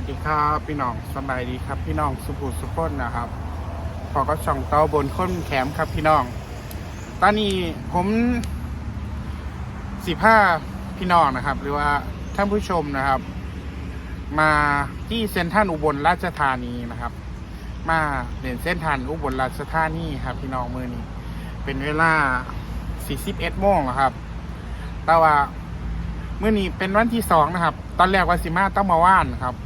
สวัสดีครับพี่น้องสบายดีครับ พี่น้องสุภูสุพนนะครับพอก็ช่องเตาบนค้นแขมครับพี่น้อง ตอนนี้ผมสิผ้าพี่น้องนะครับ หรือว่าท่านผู้ชมนะครับ มาที่เซ็นทรัลอุบลราชธานีนะครับ มาเด่นเส้นทางอุบลราชธานีครับ พี่น้องมือนี้ เป็นเวลา41โมงแล้วครับ แต่ว่าเมื่อนี้เป็นวันที่สองนะครับ ตอนแรกว่าสิมาต้องมาว่านครับ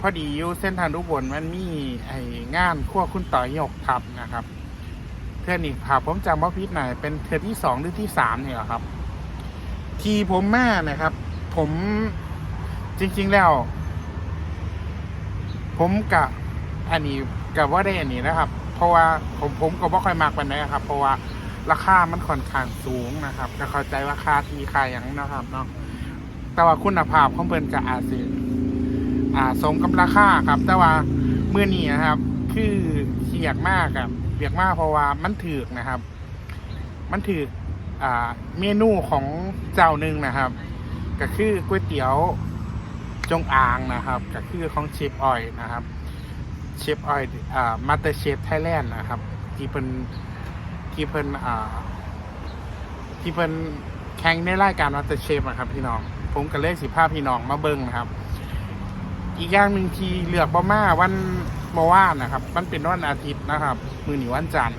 พอดีอยู่เส้นทางอุบลมันมีไองานขั้วคุณต่อยกทับนะครับเพื่อนนี่ครับผมจำว่าพิษหน่อยเป็นเทือที่สองหรือที่สามเนี่ยครับ ทีผมแมานะครับ ผมจริง ๆแล้ว ผมกะอันนี้กับว่าได้อันนี้นะครับ เพราะว่าผมผมก็บ่ค่อยมากไปันนี้ครับ เพราะว่าราคามันค่อนข้างสูงนะครับก็เข้าใจว่าค่าทีค่าอย่างนะครับเนาะแต่ว่าคุณภาพของเพิ่นก็อาจสิ อ่าสมกับราคาครับ แต่ว่าเมื่อนี้นะครับ คือเสียกมากครับเบียกมากเพราะว่ามันถือกนะครับ มันถือกอ่าเมนูของเจ้าหนึ่งนะครับ ก็คือก๋วยเตี๋ยวจงอางนะครับ ก็คือของเชฟออยนะครับเชฟออยอ่ามาสเตอร์เชฟไทยแลนด์นะครับ ที่เพิ่นที่เพิ่นอ่าที่เพิ่นแข่งในรายการมาสเตอร์เชฟนะครับพี่น้อง ผมก็เลยสิพาพี่น้องมาเบิ่งนะครับ อีกอย่างหนึ่งที่เลือกบ่มาวันเมื่อวานนะครับ มันเป็นวันอาทิตย์นะครับ มือหนีวันจันทร์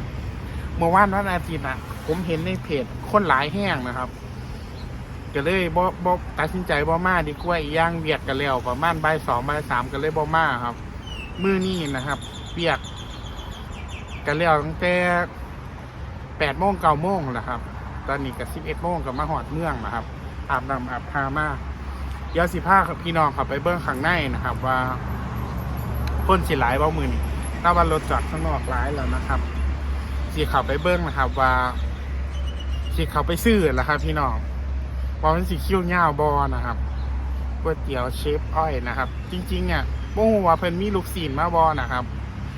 เมื่อวานวันอาทิตย์นะผมเห็นในเพจคนหลายแห้งนะครับก็เลยบ่บ่ตัดสินใจบ่มาดีกว่าอีกอย่างเวียดกันแล้วประมาณบ่ายสองบ่ายสามก็เลยบ่มาครับ มือนี้นะครับเวียกกันแล้วตั้งแต่แปดโมงเก้าโมงแหละครับ ตอนนี้ก็สิบเอ็ดโมงก็มาหอดเมืองนะครับ อาบน้ำอาบพามา เดี๋ยวสิพาพี่น้องเขับไปเบิ้งข้างในนะครับ ว่าคนสิหลายเบ่มือนี่ถ้าว่ารถจอดข้างนอกหลายแล้วนะครับสิเขับไปเบิ้งนะครับว่าสิเขาไปซื้อแล้วครับพี่น้องว่ามันสิคิ้วเงาบอนะครับก๋วยเตี๋ยวเชฟอ้อยนะครับ จริงๆอะโมโหว่าเพิ่นมีลูกศิลมาบอนะครับ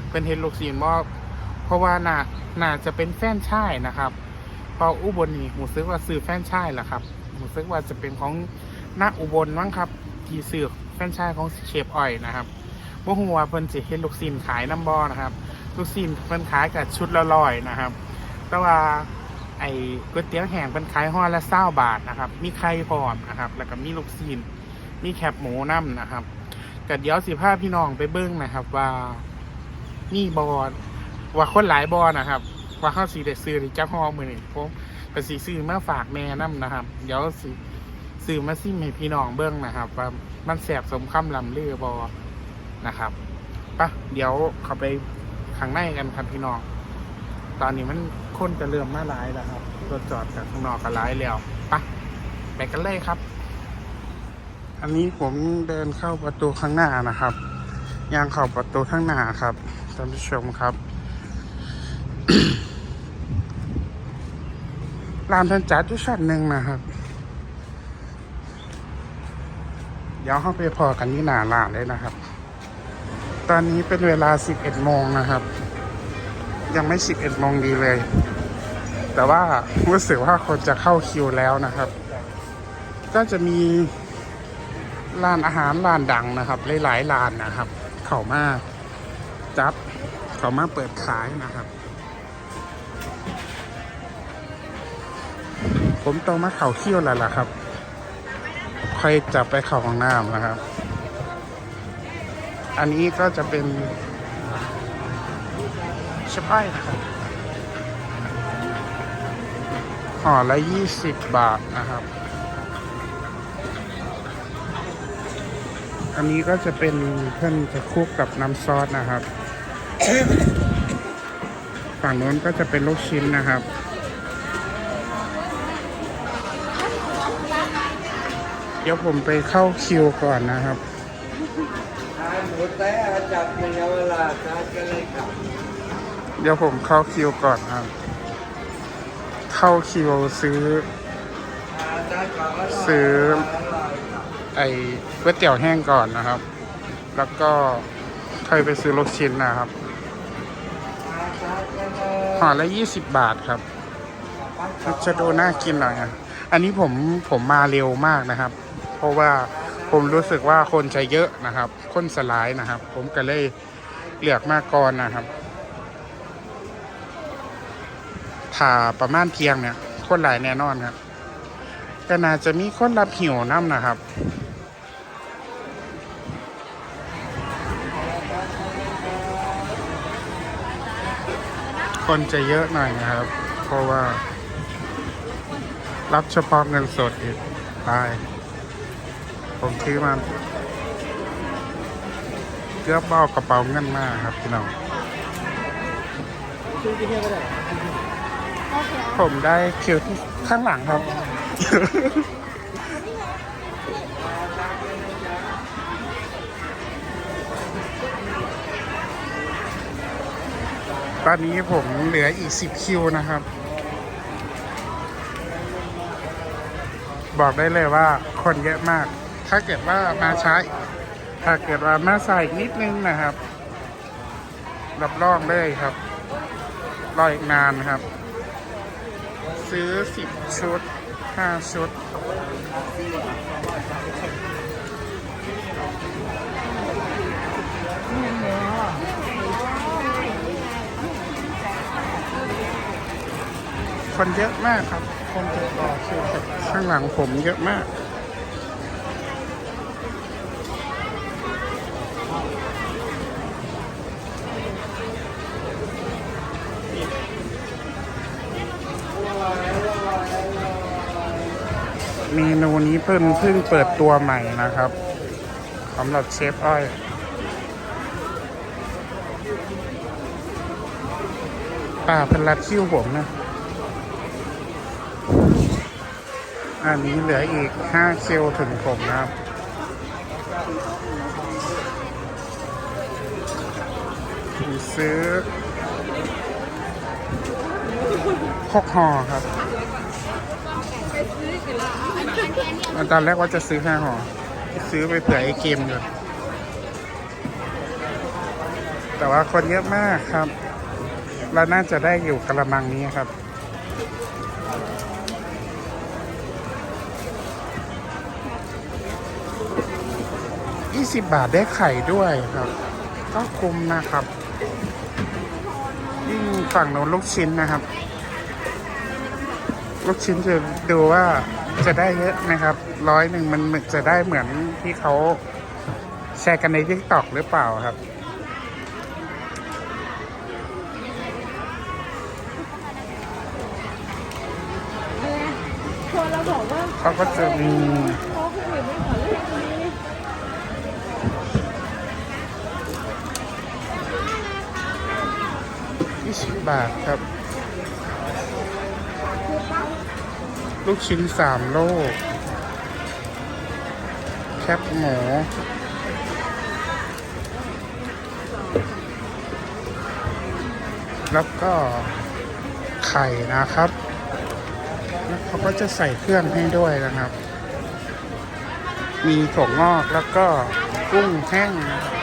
เพิ่นเห็นลูกศิลบ่เพราะว่าน่าน่าจะเป็นแฟนชายนะครับเพออุบลนี่หมูซึกว่าซื้อแฟนชายแหละครับหมูซึกว่าจะเป็นของ นักอุบลมั้งครับที่ซื้อแฟนชายของเชฟอ้อยนะครับโมโหว่าเพิ่นสิเห็นลูกศิลขายน้ำบอนะครับ ลูกศิลเพิ่นขายกับชุดละร้อยนะครับ แต่ว่าไอ้ก๋วยเตี๋ยวแห้งเป็นขายห่อละเศร้าบาทนะครับ มีไข่พร้อมนะครับ แล้วก็มีลูกซีนมีแคบหมูน้ำนะครับก็เดี๋ยวสิพาพี่น้องไปเบิ้งนะครับ ว่านี่บอว่าคนหลายบอนะครับ ว่าเขาสีเด็ซื้อหรือจ้าห้อมือนี่ผมก็สีซื้อมาฝากแม่น้ำนะครับ เดี๋ยวสิ ซื้อมาซิมให้พี่น้องเบิ้องนะครับว่ามันแสบสมคำลำลือบอนะครับปะเดี๋ยวเขาไปข้างในกันครับพี่น้อง ตอนนี้มันคนจะเริ่มมาหลายแล้วครับรถจอดจากข้างนอกก็หลายแล้วไปะไปกันเลยครับ อันนี้ผมเดินเข้าประตูข้างหน้านะครับยางข้าประตูข้างหน้าครับท่านผู้ชมครับร้านเพิ่นจัดอยู่ชั้นหนึ่งนะครับ เดี๋ยวเข้าไปพอกันที่หน้าร้านเลยนะครับ ตอนนี้เป็นเวลา 11 โมงนะครับ ยังไม่ 11 โมงดีเลย แต่ว่ารู้สึกว่าคนจะเข้าคิวแล้วนะครับ ก็จะมีร้านอาหารร้านดังนะครับหลายๆร้านนะครับ เขามาจับเขามาเปิดขายนะครับ ผมต้องมาเข่าคิวแล้วล่ะครับ ค่อยจับไปเข่าของน้ำนะครับ อันนี้ก็จะเป็นช่ป้ายนะครับห่อละยี่สิบบาทนะครับ อันนี้ก็จะเป็นเพื่อนจะคุกกับน้ำซอสนะครับ ฝั่งโน้นก็จะเป็นลูกชิ้นนะครับ ดี๋ยวผมไปเข้าคิวก่อนนะครับหมูแท้จับในเวลาทากันเลยครับเดี๋ยวผมเข้าคิวก่อนครับ เข้าคิวซื้อทานได้ก่อนอร่อยซื้ออร่อยครับไอ้ก๋วยเตี๋ยวแห้งก่อนนะครับ แล้วก็ค่อยไปซื้อลูกชิ้นนะครับห่อละยี่สิบบาทครับจะดูน่ากินหน่อยอะอันนี้ผมผมมาเร็วมากนะครับ เพราะว่าผมรู้สึกว่าคนจะเยอะนะครับ คนสลายนะครับ ผมก็เลยเลือกมาก่อนนะครับถ้าประมาณเที่ยงเนี่ย คนหลายแน่นอนครับก็น่าจะมีคนรับหิวน้ำนะครับคนจะเยอะหน่อยนะครับ เพราะว่า รับเฉพาะเงินสดอีกไป ผมซื้อมา เกือบเอากระเป๋าเงินมาครับพี่น้องผมได้คิวที่ข้างหลังครับตอนนี้ผมเหลืออีก 10 คิวนะครับ บอกได้เลยว่าคนเยอะมาก ถ้าเกิดว่ามาช้าถ้าเกิดว่ามาใส่นิดนึงนะครับ รับรองเลยครับ รออีกนานครับ ซื้อ10ชุด5ชุด คนเยอะมากครับ คนจะต่อคิวข้างหลังผมเยอะมาก เมนูนี้เพิ่งเพิ่งเปิดตัวใหม่นะครับสำหรับเชฟอ้อยป่าเพันรัดคิ้วผมนะ อันนี้เหลืออีก5คิวถึงผมนะครับซื้อหกห่อครับ ตอนแรกว่าจะซื้อห้าห่อ ซื้อไปเผื่อไอ้เกมเลยแต่ว่าคนเยอะมากครับ เราน่าจะได้อยู่กระมังนี้ครับ20บาทได้ไข่ด้วยครับ ก็คุ้มนะครับยิ่งฝั่งโน้นลูกชิ้นนะครับ ลูกชิ้นจะดูว่า จะได้เยอะนะครับร้อยหนึ่งมันจะได้เหมือนที่เขาแชร์กันในทิกตอกหรือเปล่าครับเราเขาก็จะมีขอคนอื่นไม่ขอเลือกนี้20บาทครับ ลูกชิ้นสามโลก แคบหมูแล้วก็ไข่นะครับ แล้วเขาก็จะใส่เครื่องให้ด้วยนะครับ มีถั่วงอกแล้วก็กุ้งแห้งนะครับ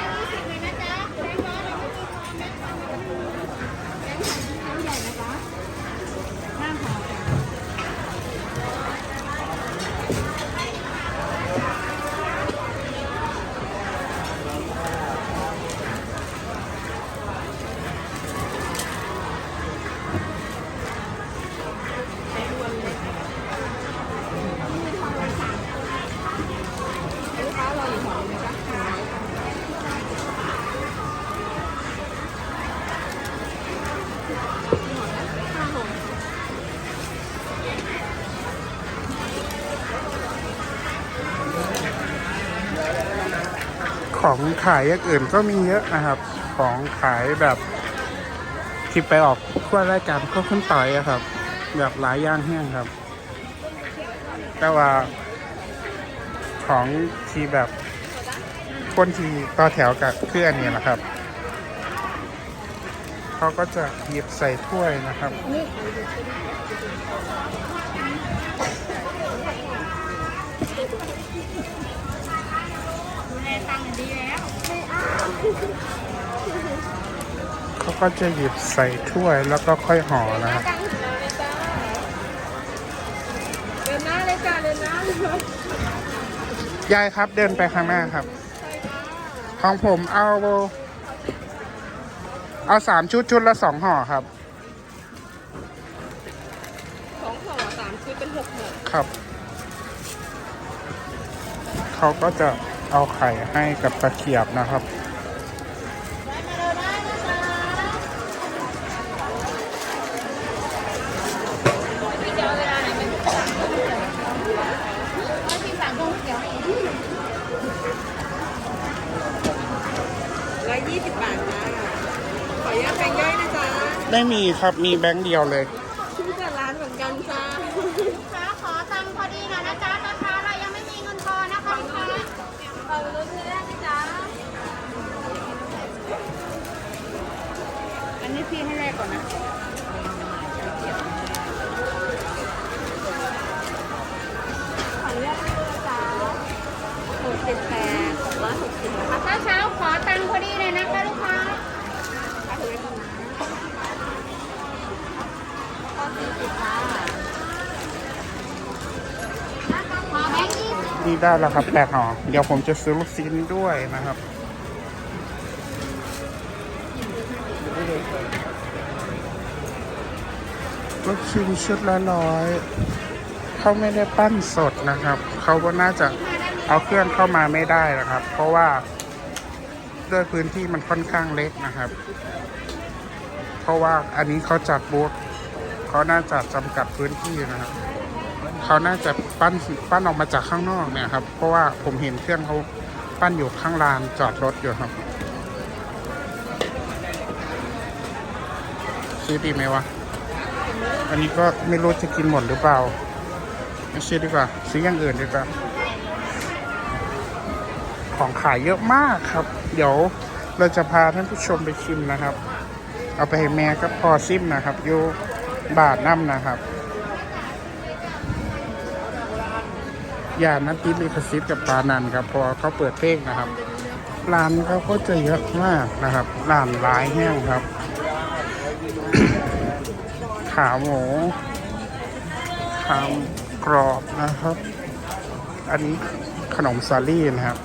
ของขายอย่างอื่นก็มีเยอะนะครับ ของขายแบบที่ไปออกขั้วรายการขั้วขึ้นต่อยอะครับ แบบหลายย่างแห้งครับ แต่ว่าของที่แบบคนที่ต่อแถวกับคืออันนี้นะครับเขาก็จะหยิบใส่ถ้วยนะครับ ดูแลตังค์ดีแล้วเขาก็จะหยิบใส่ถ้วยแล้วก็ค่อยห่อนะครับเดินหน้าเลยจ้าเดินหน้าเลยยายครับเดินไปข้างหน้าครับ ของผมเอาเอาสามชุดชุดละสองห่อครับสองห่อสามชุดเป็นหกห่อครับ เขาก็จะ เอาไข่ให้กับตะเกียบนะครับพี่จะเอาเวลาไหนไปสั่งพี่สั่งก๋วยเตี๋ยวร้อยยี่สิบบาทจ้าขออนุญาตแบ่งย่อยนะจ๊ะ ไม่มีครับมีแบงค์เดียวเลย ชื่อแต่ร้านเหมือนกันจ้า ค้าขอตังค์พอดีหน่อยนะจ๊ะนะคะเรายังไม่มีเงินทอนนะคะลูกค้า เอารถเพื่อนนะจ๊ะอันนี้พี่ให้แรกก่อนนะขออนุญาตให้ดูนะจ๊ะหกสิบแปดสองร้อยหกสิบนะคะ ถ้าเช้าขอตังค์พอดีหน่อยนะคะลูกค้า ถ้าถือได้ดีข้อสี่สิบค่ะ ขอแบงค์ยี่สิบ นี่ได้แล้วครับแปดห่อเดี๋ยวผมจะซื้อลูกชิ้นด้วยนะครับลูกชิ้นชุดละร้อยเขาไม่ได้ปั้นสดนะครับ เขาก็น่าจะเอาเครื่องเข้ามาไม่ได้นะครับ เพราะว่าด้วยพื้นที่มันค่อนข้างเล็กนะครับ เพราะว่าอันนี้เขาจัดบูธเขาน่าจะจำกัดพื้นที่นะครับ เขาน่าจะปั้นปั้นออกมาจากข้างนอกเนี่ยครับ เพราะว่าผมเห็นเครื่องเขาปั้นอยู่ข้างลานจอดรถอยู่ครับซื้อดีไหมวะ อันนี้ก็ไม่รู้จะกินหมดหรือเปล่าไม่ซื้อดีกว่า ซื้ออย่างอื่นดีกว่า ของขายเยอะมากครับ เดี๋ยวเราจะพาท่านผู้ชมไปชิมนะครับ เอาไปให้แม่กับพอซิมนะครับอยู่บาทน้ำนะครับ ย่านัดติดลิขสิทธิ์กับปานันครับ พอเขาเปิดเพลงนะครับ ร้านเขาก็จะเยอะมากนะครับ ร้านร้ายแห้งครับ ขาหมูขามกรอบนะครับ อันนี้ขนมซาลี่นะครับ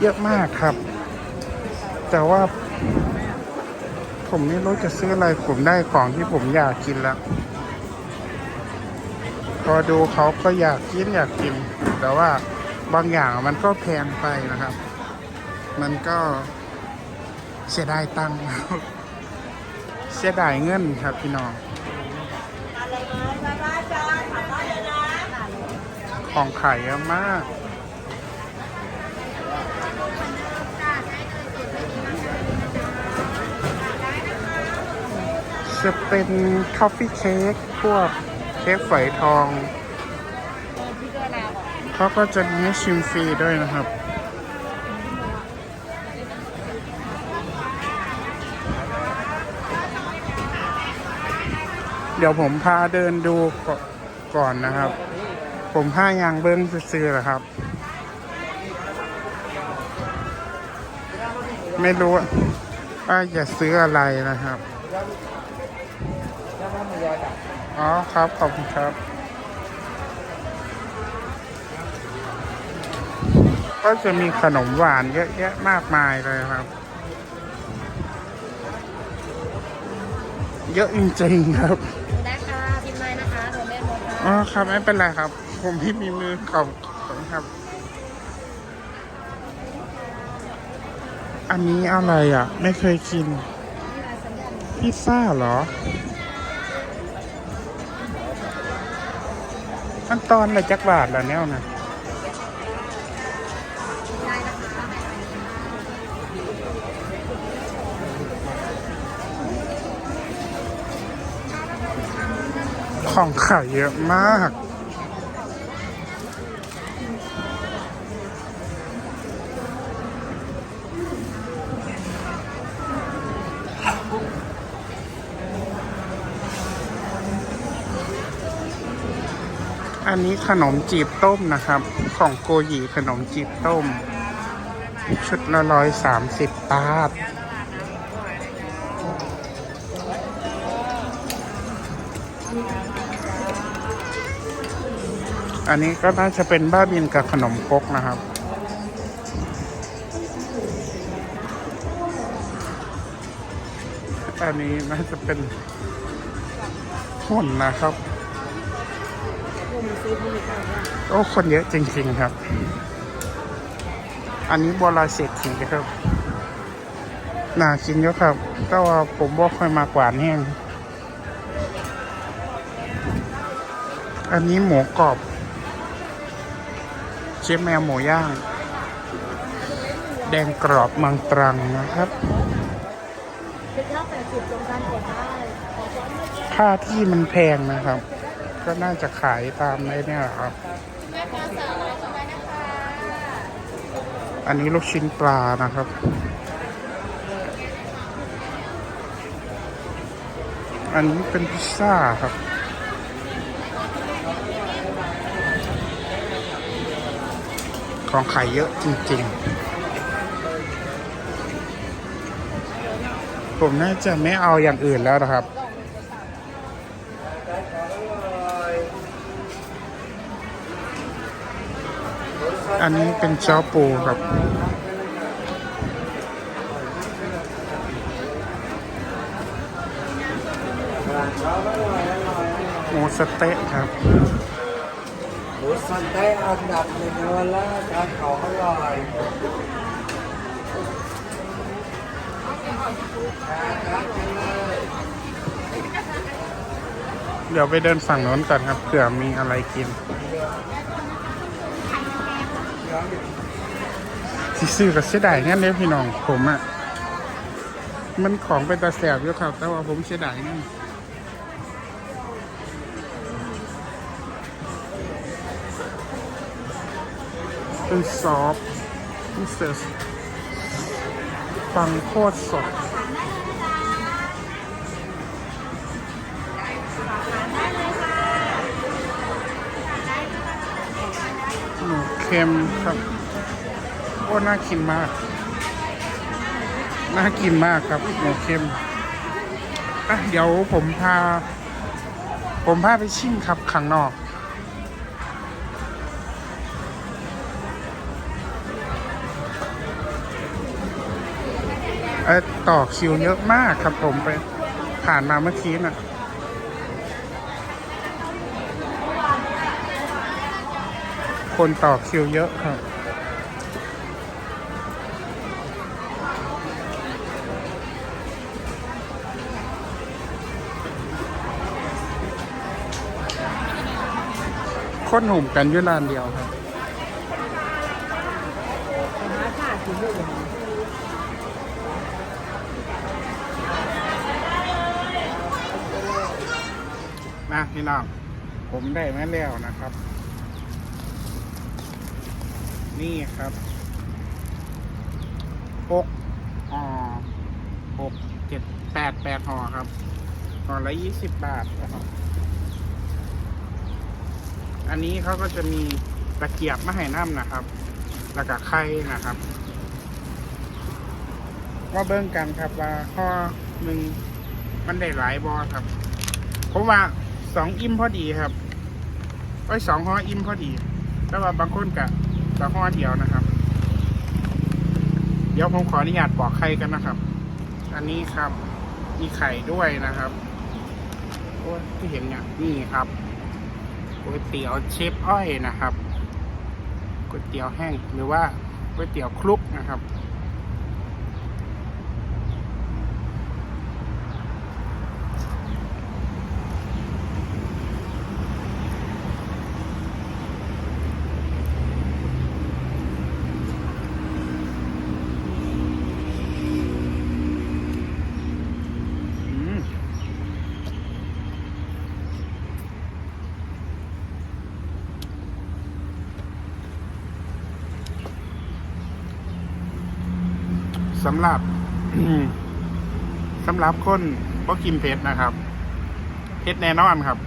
เยอะมากครับ แต่ว่า ผมไม่รู้จะซื้ออะไรผมได้ของที่ผมอยากกินแล้ว พอดูเขาก็อยากกินอยากกิน แต่ว่าบางอย่างมันก็แพงไปนะครับ มันก็เสียดายตังค์เสียดายเงินครับพี่น้องของขายเยอะมากจะเป็นคอฟฟี่เค้กพวก เค้กฝอยทอง เขาก็จะมีให้ชิมฟรีด้วยนะครับเดี๋ยวผมพาเดินดูก่อนนะครับ ผมพายางเบิ้งซื้อๆแหละครับ ไม่รู้ว่าจะซื้ออะไรนะครับ อ๋อครับ ขอบคุณครับก็จะมีขนมหวานเยอะแยะมากมายเลยครับ เยอะจริงๆครับได้ค่ะพิมพ์ไม้นะคะโดนเล่นหมดค่ะอ๋อครับไม่เป็นไรครับ ผมไม่มีมือขอบคุณครับ อันนี้อะไรอะ ไม่เคยกินพิซซ่าเหรอ ขั้นตอนอะไรจักบาทละแนวนะของขายเยอะมาก อันนี้ขนมจีบต้มนะครับ ของโกยีขนมจีบต้ม ชุดละร้อยสามสิบบาทอันนี้ก็น่าจะเป็นบ้าบินกับขนมคกนะครับ อันนี้น่าจะเป็นหุ่นนะครับ โอ้คนเยอะจริงๆครับ อันนี้บัวลอยเศรษฐีครับน่ากินเยอะครับ แต่ว่าผมบอกค่อยมากหวานแห้งอันนี้หมูกรอบ เชฟแมวหมูย่าง แดงกรอบเมืองตรังนะครับเป็นข้าวแปดสิบตรงการกดได้ค่าที่มันแพงนะครับ ก็น่าจะขายตามในเนี่ยแหละครับ แม่ค้าสาวน้อยสบายนะคะอันนี้ลูกชิ้นปลานะครับ อันนี้เป็นพิซซ่าครับ ของขายเยอะจริงๆ ผมน่าจะไม่เอาอย่างอื่นแล้วนะครับ อันนี้เป็นเจ้าปูครับ หมูสะเต๊ะครับ หมูสเต๊ะอันดับหนึ่งเยาวราชครับของอร่อยครับกันเลยเดี๋ยวไปเดินฝั่งโน้นก่อนครับเผื่อมีอะไรกิน สิซื้อกับเสียดายงั้นเลยพี่น้องผมอะ่ะ มันของเป็นตาแสบอยู่ครับ แต่ว่าผมเสียดายงั้นเป็นซอฟนี่เสือฟังโคตรสด ค็มครับโอ้น่ากินมาก น่ากินมากครับหมูเค็มอะเดี๋ยวผมพา ผมพาไปชิมครับข้างนอกเอ้ยต่อคิวเยอะมากครับผมไปผ่านมาเมื่อกี้น่ะ คนต่อคิวเยอะครับคนหุ่มกันอยุรานเดียวครับนะพี่น้องผมได้มาแล้วนะครับ นี่ครับหกห่อหกเจ็ดแปดแปดห่อครับห่อละยี่สิบบาทนะครับอันนี้เขาก็จะมีตะเกียบมาให้น้ำนะครับ แล้วก็ไข่นะครับว่าเบิ้งกันครับว่าห่อหนึ่งมันได้หลายบอครับผมว่าสองอิ่มพอดีครับไอ้สองห่ออิ่มพอดี แต่ว่าบางคนกะ กะห่อเดียวนะครับ เดี๋ยวผมขออนุญาตปอกไข่กันนะครับ อันนี้ครับ มีไข่ด้วยนะครับ โอ้ที่เห็นเนี่ยนี่ครับก๋วยเตี๋ยวเชฟอ้อยนะครับก๋วยเตี๋ยวแห้งหรือว่าก๋วยเตี๋ยวคลุกนะครับ อืม สำหรับสำหรับคนบ่กินเผ็ดนะครับเผ็ดแน่นอนครับ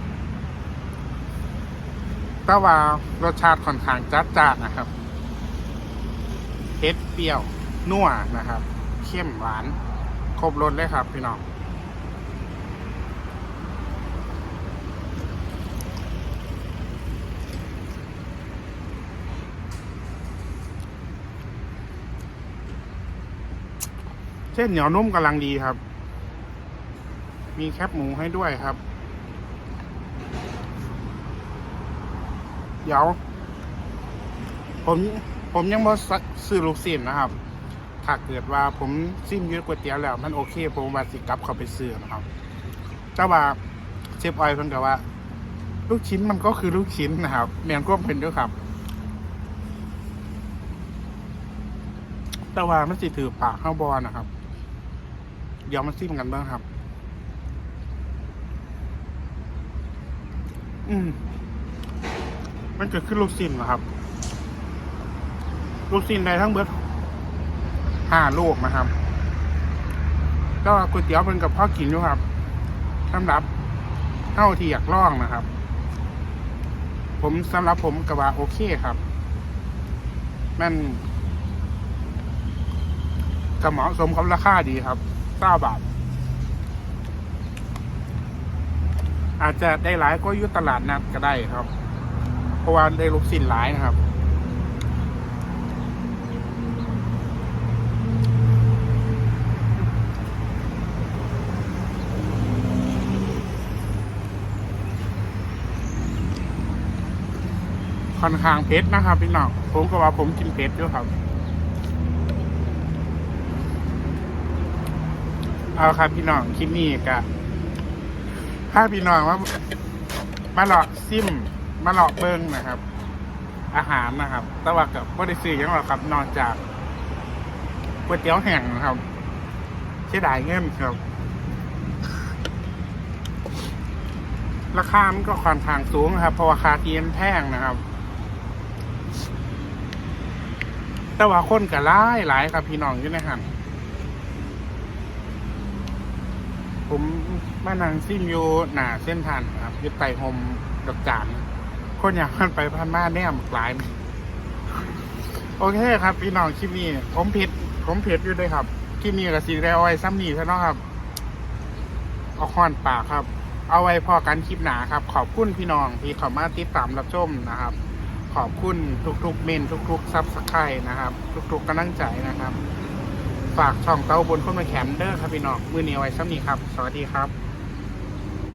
แต่ว่ารสชาติค่อนข้างจัดจ้านนะครับเผ็ดเปรี้ยวนัวนะครับ เข้มหวาน ครบรสเลยครับ พี่น้อง ส้นเหนียวนุ่มกำลังดีครับ มีแคบหมูให้ด้วยครับ เดี๋ยว ผมผมยังบ่ซื้อลูกศิษย์นะครับ ถ้าเกิดว่าผมซิมยืดก๋วยเตี๋ยวแล้ว มันโอเค ผมว่าสิกลับเข้าไปซื้อนะครับแต่ว่าเชฟออยเพิ่นก็ว่า ลูกชิ้นมันก็คือลูกชิ้นนะครับ แมนก็เป็นด้วยครับแต่ว่ามันสิถือปากข้าบอนะครับ เดี๋ยวมาซิมกันบ้างครับ อืม มันเกิดขึ้นลูกชิ้นเหรอครับ ลูกชิ้นใดทั้งเบิดห้าลูกนะครับ ก็ก๋วยเตี๋ยวเป็นกับพ่อกินอยู่ครับสำหรับเท่าที่อยากล่องนะครับ ผมสำหรับผมก็ว่าโอเคครับมันก็เหมาะสมกับราคาดีครับ เก้าบาท อาจจะได้หลายก็ยุตลาดนัดก็ได้ครับ เพราะว่าได้ลูกสินหลายนะครับค่อนข้างเผ็ดนะครับพี่น้องผมก็ว่าผมกินเผ็ดด้วยครับ เอาครับพี่น้องคลิปนี้กะถ้าพี่น้องว่ามาหลอกซิมมาหลอกเบิ้งนะครับ อาหารนะครับ แต่ว่ากับว่าได้ซื้อยังหรอกครับนอกจากก๋วยเตี๋ยวแห้งนะครับเสียดายเงินครับ ราคามันก็ค่อนข้างสูงครับเพราะว่าคาเทียนแพงนะครับ แต่ว่าคนก็หลายหลายครับพี่น้องอยู่ในหัน ผมมานั่งซิมอยู่หน้าเส้นทางครับยึดไต่โฮมดอกจานคนอยากมันไปพันมาแน่มหลาย โอเคครับ พี่น้องคลิปนี้ ผมผิด ผมผิดอยู่ด้วยครับคลิปนี้กับสีแดงไว้ซ้ำนี่ใช่ไหมครับ เอาค้อนปากครับ เอาไว้พอกันคลิปหนาครับ ขอบคุณพี่น้องที่เข้ามาติดตามรับชมนะครับ ขอบคุณทุกๆเมนทุกๆซับสไครต์นะครับ ทุกๆกำลังใจนะครับ ฝากช่องเต้าบนคนมาแขมเด้อครับพี่น้องมือนี้เอาไว้ซ้ำนี้ครับ สวัสดีครับ